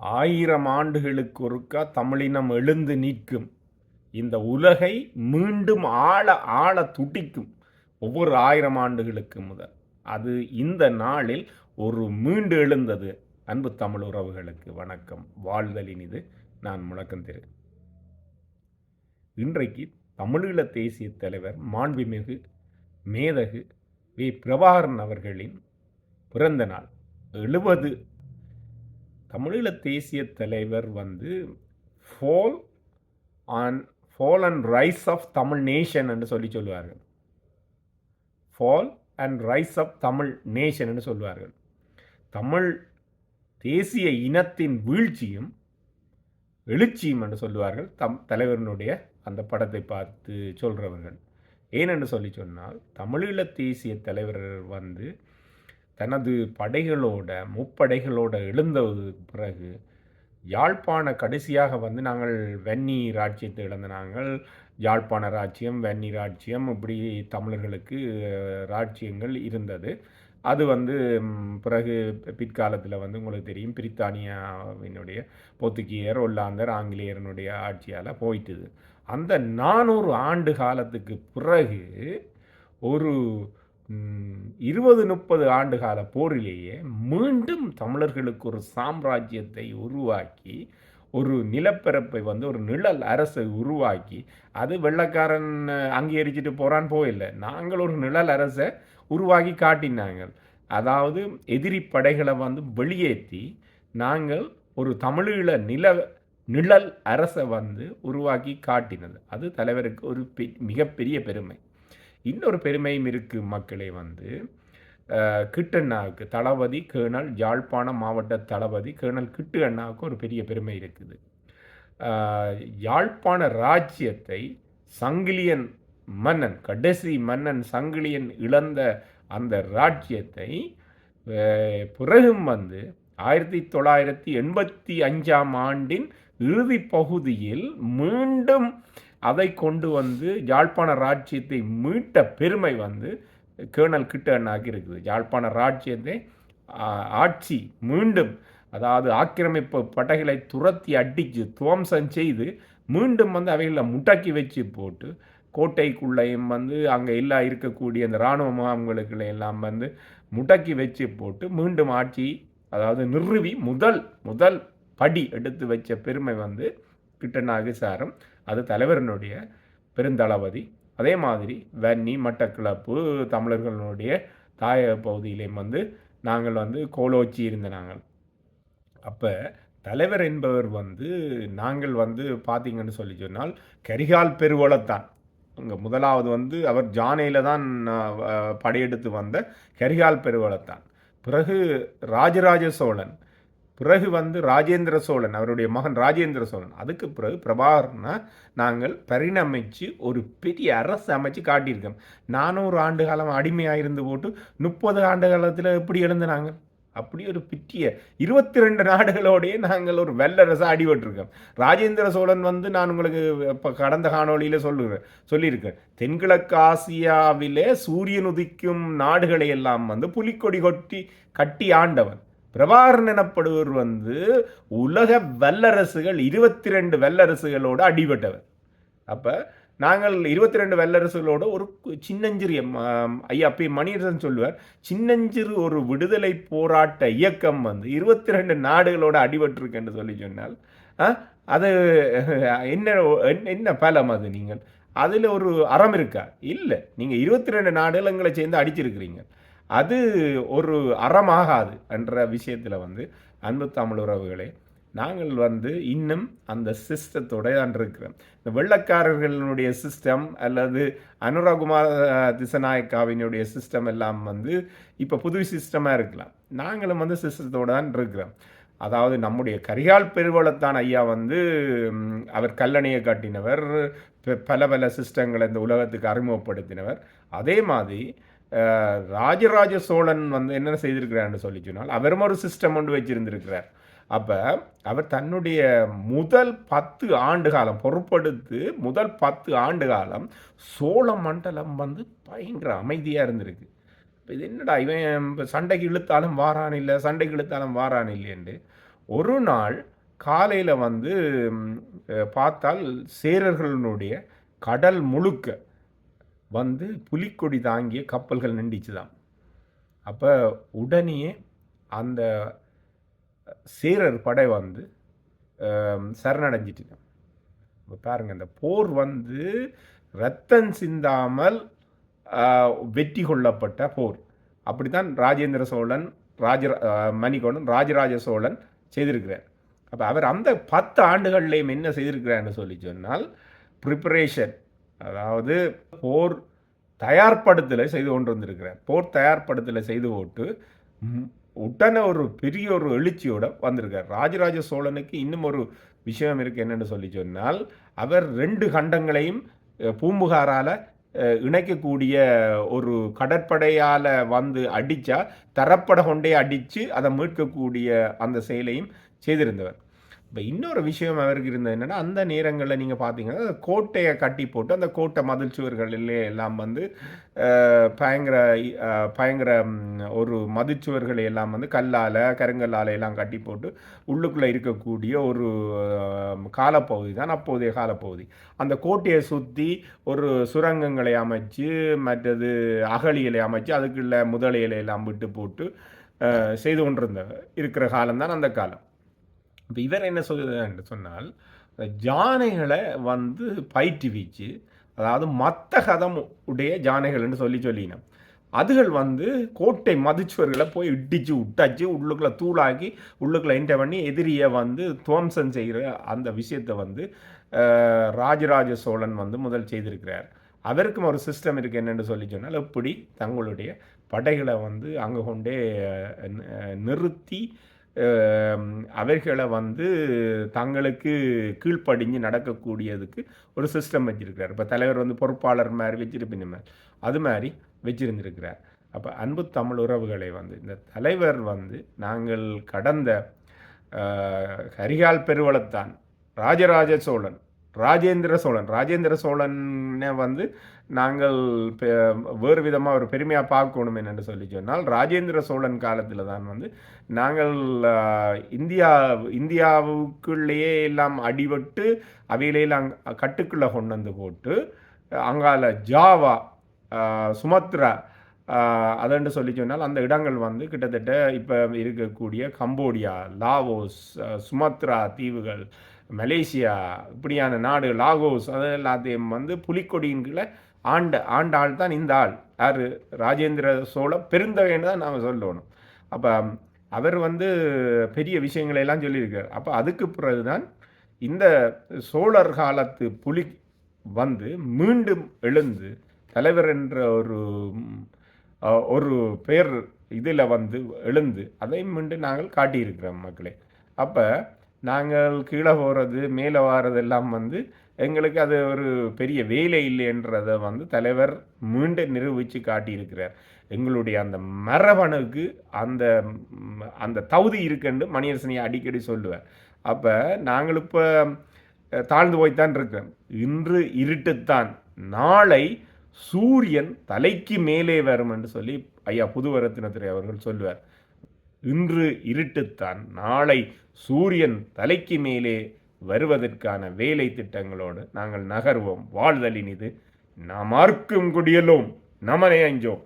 ஆயிரம் ஆண்டுகளுக்கு ஒருக்கா தமிழினம் எழுந்து நிற்கும். இந்த உலகை மீண்டும் ஆள ஆள துடிக்கும் ஒவ்வொரு ஆயிரம் ஆண்டுகளுக்கு முதல். அது இந்த நாளில் ஒரு மீண்டு எழுந்தது. அன்பு தமிழ் உறவுகளுக்கு வணக்கம். வாழ்தலின் இது. நான் முழக்கம் தெரு. இன்றைக்கு தமிழீழ தேசிய தலைவர் மாண்புமிகு மேதகு வி. பிரபாகரன் அவர்களின் பிறந்த நாள் எழுபது தமிழீழ தேசிய தலைவர் வந்து fall on fall and rise of Tamil nation என்று சொல்லி சொல்லுவார்கள். Fall and rise of Tamil nation என்று சொல்லுவார்கள். தமிழ் தேசிய இனத்தின் வீழ்ச்சியும் எழுச்சியும் என்று சொல்லுவார்கள் தம் தலைவரினுடைய அந்த படத்தை பார்த்து சொல்கிறவர்கள் ஏனென்று சொல்லி சொன்னால் தமிழீழ தேசிய தலைவர் வந்து தனது படைகளோட முப்படைகளோட எழுந்ததுக்கு பிறகு யாழ்ப்பாண கடைசியாக வந்து நாங்கள் வெந்நீர் ராஜ்யத்தை இழந்த நாங்கள் யாழ்ப்பாண ராஜ்யம் வெந்நீர் ராஜ்யம் இப்படி தமிழர்களுக்கு ராஜ்யங்கள் இருந்தது. அது வந்து பிறகு பிற்காலத்தில் வந்து உங்களுக்கு தெரியும் பிரித்தானியாவினுடைய போர்த்துகீயர் ஒல்லாந்தர் ஆங்கிலேயரனுடைய ஆட்சியால் போயிட்டுது. அந்த நானூறு ஆண்டு காலத்துக்கு பிறகு ஒரு இருபது முப்பது ஆண்டுகால போரிலேயே மீண்டும் தமிழர்களுக்கு ஒரு சாம்ராஜ்யத்தை உருவாக்கி ஒரு நிலப்பரப்பை வந்து ஒரு நிழல் அரசை உருவாக்கி அது வெள்ளைக்காரன் அங்கீகரிச்சுட்டு போகிறான் போயில்லை நாங்கள் ஒரு நிழல் அரசை உருவாக்கி காட்டினாங்க. அதாவது எதிரி படைகளை வந்து வெளியேற்றி நாங்கள் ஒரு தமிழீழ நில நிழல் அரசை வந்து உருவாக்கி காட்டினது. அது தலைவருக்கு ஒரு பெ- மிகப்பெரிய பெருமை. இன்னொரு பெருமையும் இருக்குது மக்களே வந்து கிட்டண்ணாவுக்கு கிட்டு அண்ணாவுக்கு. தளபதி கேர்னல் யாழ்ப்பாண மாவட்ட தளபதி கேர்னல் கிட்டு அண்ணாவுக்கு ஒரு பெரிய பெருமை இருக்குது. யாழ்ப்பாண ராஜ்யத்தை சங்கிலியன் மன்னன் கடைசி மன்னன் சங்கிலியன் இழந்த அந்த ராஜ்யத்தை பிறகும் வந்து ஆயிரத்தி தொள்ளாயிரத்தி எண்பத்தி அஞ்சாம் ஆண்டின் இறுதி பகுதியில் மீண்டும் அதை கொண்டு வந்து யாழ்ப்பாண ராஜ்யத்தை மீட்ட பெருமை வந்து கேர்னல் கிட்ட அண்ணாக்கு இருக்குது யாழ்ப்பாண ராஜ்யத்தை ஆட்சி மீண்டும் அதாவது ஆக்கிரமிப்பு படைகளை துரத்தி அடித்து துவம்சம் செய்து மீண்டும் வந்து அவைகளை முட்டக்கி வச்சு போட்டு கோட்டைக்குள்ளேயும் வந்து அங்கே எல்லாம் இருக்கக்கூடிய அந்த இராணுவ முகாம்களுக்குள்ள எல்லாம் வந்து முடக்கி வச்சு போட்டு மீண்டும் ஆட்சி அதாவது நிறுவி முதல் முதல் படி எடுத்து வச்ச பெருமை வந்து கிட்டனாகு சாரம் அது தலைவரனுடைய பெருந்தளபதி. அதே மாதிரி வன்னி மட்டக்கிளப்பு தமிழர்களுடைய தாய பகுதியிலையும் வந்து நாங்கள் வந்து கோலோச்சி இருந்த நாங்கள். அப்போ தலைவர் என்பவர் வந்து நாங்கள் வந்து பார்த்தீங்கன்னு சொல்லி சொன்னால் கரிகால் பெருவளத்தான். அங்கே முதலாவது வந்து அவர் ஜானையில் தான் படையெடுத்து வந்த கரிகால் பெருவளத்தான். பிறகு ராஜராஜ சோழன் பிறகு வந்து ராஜேந்திர சோழன் அவருடைய மகன் ராஜேந்திர சோழன். அதுக்கு பிறகு பிரபாகரனை நாங்கள் பரிணமித்து ஒரு பெரிய அரசு அமைச்சு காட்டியிருக்கோம். நானூறு ஆண்டு காலம் அடிமையாக இருந்து போட்டு முப்பது ஆண்டு காலத்தில் எப்படி எழுந்தினாங்க? அப்படி ஒரு பிற்றிய இருபத்தி ரெண்டு நாடுகளோடையே நாங்கள் ஒரு வெள்ளரசாக அடிபட்டிருக்கோம். ராஜேந்திர சோழன் வந்து நான் உங்களுக்கு இப்போ கடந்த காணொளியில் சொல்லுகிறேன் சொல்லியிருக்கேன். தென்கிழக்கு ஆசியாவிலே சூரியன் உதிக்கும் நாடுகளை எல்லாம் வந்து புலிக்கொடி கொட்டி கட்டி ஆண்டவன். பிரபாகரன் எனப்படுவர் வந்து உலக வல்லரசுகள் இருபத்தி ரெண்டு வல்லரசுகளோடு அடிபட்டவர். அப்போ நாங்கள் இருபத்தி ரெண்டு வல்லரசுகளோட ஒரு சின்னஞ்சிறிய சின்னஞ்சிறு ஐயா பி மணியரசன் சொல்லுவார் சின்னஞ்சிறு ஒரு விடுதலை போராட்ட இயக்கம் வந்து இருபத்தி ரெண்டு நாடுகளோட அடிபட்டிருக்குன்னு சொல்லி சொன்னால் ஆ, அது என்ன என்ன- என்ன பலம் அது நீங்கள்? அதில் ஒரு அறம் இருக்கா? இல்லை. நீங்கள் இருபத்தி ரெண்டு நாடுகளை சேர்ந்து அடிச்சிருக்கிறீங்க. அது ஒரு அறமாகாது என்ற விஷயத்தில் வந்து அன்பு தமிழ் உறவுகளே நாங்கள் வந்து இன்னும் அந்த சிஸ்டத்தோட தான் இருக்கிறோம். இந்த வெள்ளக்காரர்களுடைய சிஸ்டம் அல்லது அனுராகுமார் திசநாயக்காவினுடைய சிஸ்டம் எல்லாம் வந்து இப்போ புது சிஸ்டமாக இருக்கலாம். நாங்களும் வந்து சிஸ்டத்தோடு தான் இருக்கிறோம். அதாவது நம்முடைய கரிகால் பெருவளத்தான் ஐயா வந்து அவர் கல்லணையை காட்டினவர் பல பல சிஸ்டங்களை இந்த உலகத்துக்கு அறிமுகப்படுத்தினவர். அதே மாதிரி ராஜராஜ சோழன் வந்து என்ன செய்திருக்கிறான்னு சொல்லி சொன்னால் அவரும் ஒரு சிஸ்டம் ஒன்று வச்சிருந்திருக்கிறார். அப்போ அவர் தன்னுடைய முதல் பத்து ஆண்டு காலம் பொறுப்படுத்து முதல் பத்து ஆண்டு காலம் சோழ மண்டலம் வந்து பயங்கர அமைதியாக இருந்திருக்கு. இப்போ இது என்னடா இவன் இப்போ சண்டைக்கு இழுத்தாலும் வாரான் இல்லை சண்டைக்கு இழுத்தாலும் வாரான் இல்லையண்டு ஒரு நாள் காலையில் வந்து பார்த்தால் சேரர்களுடைய கடல் முழுக்க வந்து புலிக்கொடி தாங்கிய கப்பல்கள் நின்றுச்சுதான் அப்போ உடனே அந்த சேரர் படை வந்து சரணடைஞ்சிட்டு இப்போ பாருங்கள் இந்த போர் வந்து ரத்தம் சிந்தாமல் வெற்றி கொள்ளப்பட்ட போர். அப்படித்தான் ராஜேந்திர சோழன் ராஜ மணிகோணன் ராஜராஜ சோழன் செய்திருக்கிறார். அப்போ அவர் அந்த பத்து ஆண்டுகள்லேயும் என்ன செய்திருக்கிறார்னு சொல்லி சொன்னால் ப்ரிப்பரேஷன் அதாவது போர் தயார்படுத்தலை செய்து கொண்டு வந்திருக்கிறார் போர் தயார்படுத்தலை செய்து போட்டு உடனே ஒரு பெரிய ஒரு எழுச்சியோட வந்திருக்கார் ராஜராஜ சோழனுக்கு இன்னும் ஒரு விஷயம் இருக்குது என்னென்னு சொல்லி சொன்னால் அவர் ரெண்டு கண்டங்களையும் பூம்புகாரால் இணைக்கக்கூடிய ஒரு கடற்படையால் வந்து அடித்தா தரப்பட கொண்டே அடித்து அதை மீட்கக்கூடிய அந்த செயலையும் செய்திருந்தவர். இப்போ இன்னொரு விஷயம் அவருக்கு இருந்தது என்னென்னா அந்த நேரங்களில் நீங்கள் பார்த்தீங்கன்னா அந்த கோட்டையை கட்டி போட்டு அந்த கோட்டை மதில் சுவர்களிலே எல்லாம் வந்து பயங்கர பயங்கர ஒரு மதிச்சுவர்களை எல்லாம் வந்து கல்லால் கருங்கல்லால் எல்லாம் கட்டி போட்டு உள்ளுக்குள்ளே இருக்கக்கூடிய ஒரு காலப்பகுதி தான் அப்போதைய காலப்பகுதி. அந்த கோட்டையை சுற்றி ஒரு சுரங்கங்களை அமைச்சு மற்றது அகழிகளை அமைச்சு அதுக்குள்ள முதலையில எல்லாம் விட்டு போட்டு செய்து கொண்டிருந்த இருக்கிற காலம்தான் அந்த காலம். இப்போ இவர் என்ன சொல்லுது என்று சொன்னால் ஜானைகளை வந்து பயிற்றுவிச்சு அதாவது மத்த கதம் உடைய ஜானைகள்னு சொல்லி சொல்லினோம். அதுகள் வந்து கோட்டை மதிச்சுவர்களை போய் இடிச்சு விட்டாச்சு உள்ளுக்குள்ள தூளாக்கி உள்ளுக்குள்ள என்டர் பண்ணி எதிரியை வந்து துவம்சம் செய்கிற அந்த விஷயத்தை வந்து ராஜராஜ சோழன் வந்து முதல் செய்திருக்கிறார். அவருக்கும் ஒரு சிஸ்டம் இருக்குது என்னென்னு சொல்லி சொன்னால் எப்படி தங்களுடைய படைகளை வந்து அங்கே கொண்டே நிறுத்தி அவர்களை அவைகளை வந்து தங்களுக்கு கீழ்ப்படிஞ்சு நடக்கக்கூடியதுக்கு ஒரு சிஸ்டம் வச்சிருக்கிறார். இப்போ தலைவர் வந்து பொறுப்பாளர் மாதிரி வச்சிருப்பின மாதிரி அது மாதிரி வச்சிருந்திருக்கிறார். அப்போ அன்பு தமிழ் உறவுகளை வந்து இந்த தலைவர் வந்து நாங்கள் கடந்த கரிகால் பெருவளத்தான் ராஜராஜ சோழன் ராஜேந்திர சோழன். ராஜேந்திர சோழனை வந்து நாங்கள் பெ- வேறு விதமாக ஒரு பெருமையாக பார்க்கணும் என்று சொல்லி சொன்னால் ராஜேந்திர சோழன் காலத்தில் தான் வந்து நாங்கள் இந்தியா இந்தியாவுக்குள்ளேயே எல்லாம் அடிபட்டு அவையிலெல்லாம் கட்டுக்குள்ளே கொண்டு வந்து போட்டு அங்கால ஜாவா சுமத்ரா அதென்று சொல்லி சொன்னால் அந்த இடங்கள் வந்து கிட்டத்தட்ட இப்போ இருக்கக்கூடிய கம்போடியா லாவோஸ் சுமத்ரா தீவுகள் மலேசியா இப்படியான நாடு லாகோஸ் அது எல்லாத்தையும் வந்து புலிக்கொடியின் கீழே ஆண்ட ஆண்ட ஆள் தான் இந்த ஆள். யார்? ராஜேந்திர சோழ பெருந்தகைன்னு தான் நாம் சொல்லணும். அப்போ அவர் வந்து பெரிய விஷயங்களை எல்லாம் சொல்லியிருக்கார். அப்போ அதுக்கு பிறகு தான் இந்த சோழர் காலத்து புலி வந்து மீண்டும் எழுந்து தலைவர் என்ற ஒரு ஒரு பெயர் இதில் வந்து எழுந்து அதையும் மீண்டும் நாங்கள் காட்டியிருக்கிறோம் மக்களே. அப்போ நாங்கள் கீழே போகிறது மேலே வாரதெல்லாம் வந்து எங்களுக்கு அது ஒரு பெரிய வேலை இல்லைன்றதை வந்து தலைவர் மீண்டும் நிரூபித்து காட்டியிருக்கிறார். எங்களுடைய அந்த மரபணுக்கு அந்த அந்த தகுதி இருக்குன்னு மணியரசனையை அடிக்கடி சொல்லுவேன். அப்போ நாங்கள் இப்போ தாழ்ந்து போய்த்தான் இருக்கிறோம். இன்று இருட்டுத்தான். நாளை சூரியன் தலைக்கு மேலே வரும் என்று சொல்லி ஐயா புதுவரத்தினத்துறை அவர்கள் சொல்லுவார். இன்று இருட்டுத்தான். நாளை சூரியன் தலைக்கு மேலே வருவதற்கான வேலை திட்டங்களோடு நாங்கள் நகர்வோம். வாழ்தலின் இது நாம் குடியலும் நமனை அஞ்சோம்